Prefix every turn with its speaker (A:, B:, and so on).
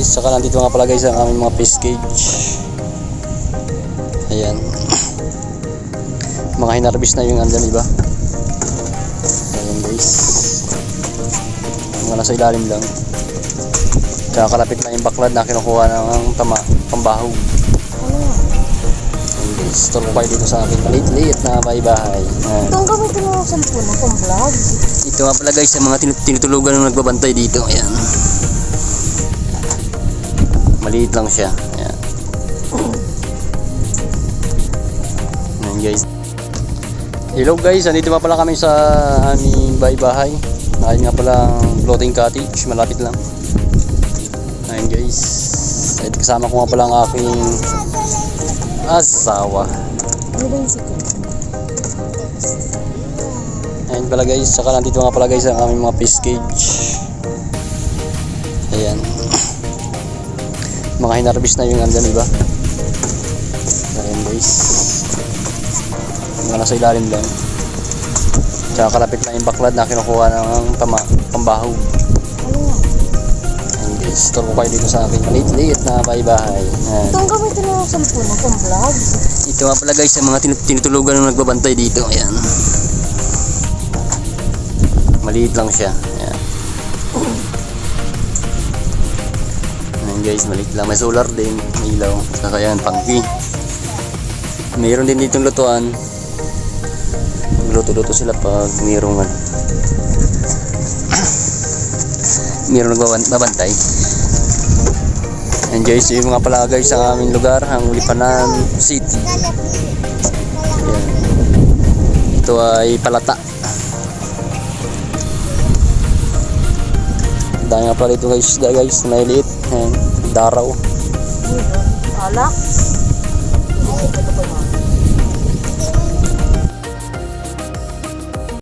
A: guys, saka nandito nga pala guys ang aming mga fish cage. Ayan. Mga hinarbis na yung andyan iba. Ayan guys. Mga nasa ilalim lang. Tsaka kalapit na yung baklad na kinukuha ng tama, pambahog. Ayan guys, ko kayo dito sa aking maliit-liit na bahay-bahay. Ayan.
B: Itong gamitin mo sa puno kong vlog.
A: Ito nga pala guys, yung mga tin- tinutulugan ng nagbabantay dito. Ayan. Maliit lang siya. Ayan. Ayan guys. Hello guys, andito pa pala kami sa aming bahay-bahay. Ayun nga pala ang floating cottage, malapit lang. Ayun guys. At kasama ko nga pala ang aking asawa. Ayan pala guys, saka nandito nga pala guys ang aming mga fish cage. Ayan. Mga hinarbis na yung andyan iba. Ayan guys. Mga nasa ilalim lang. Tsaka kalapit na yung baklad na kinukuha ng.
B: Ano yan?
A: Ayan guys, ko kayo dito sa aking maliit-liit na bahay-bahay.
B: Itong gamitin mo sa puno kong vlog.
A: Ito nga pala guys, yung mga tin- tinutulugan ng nagbabantay dito. Ayan. Maliit lang siya. Ayan. Guys, maliit lang. May solar din, may ilaw. Saka yan, pangki. Mayroon din ditong lutuan. Luto-luto sila pag mayroong ano. mayroong nagbabantay. And guys, yung mga pala guys sa aming lugar, ang Lipanan City. Ayan. Ito ay palata. Dahil nga pala ito guys, isda guys, na liit. Ayan, Daraw.
B: Oh. Alak. Alak.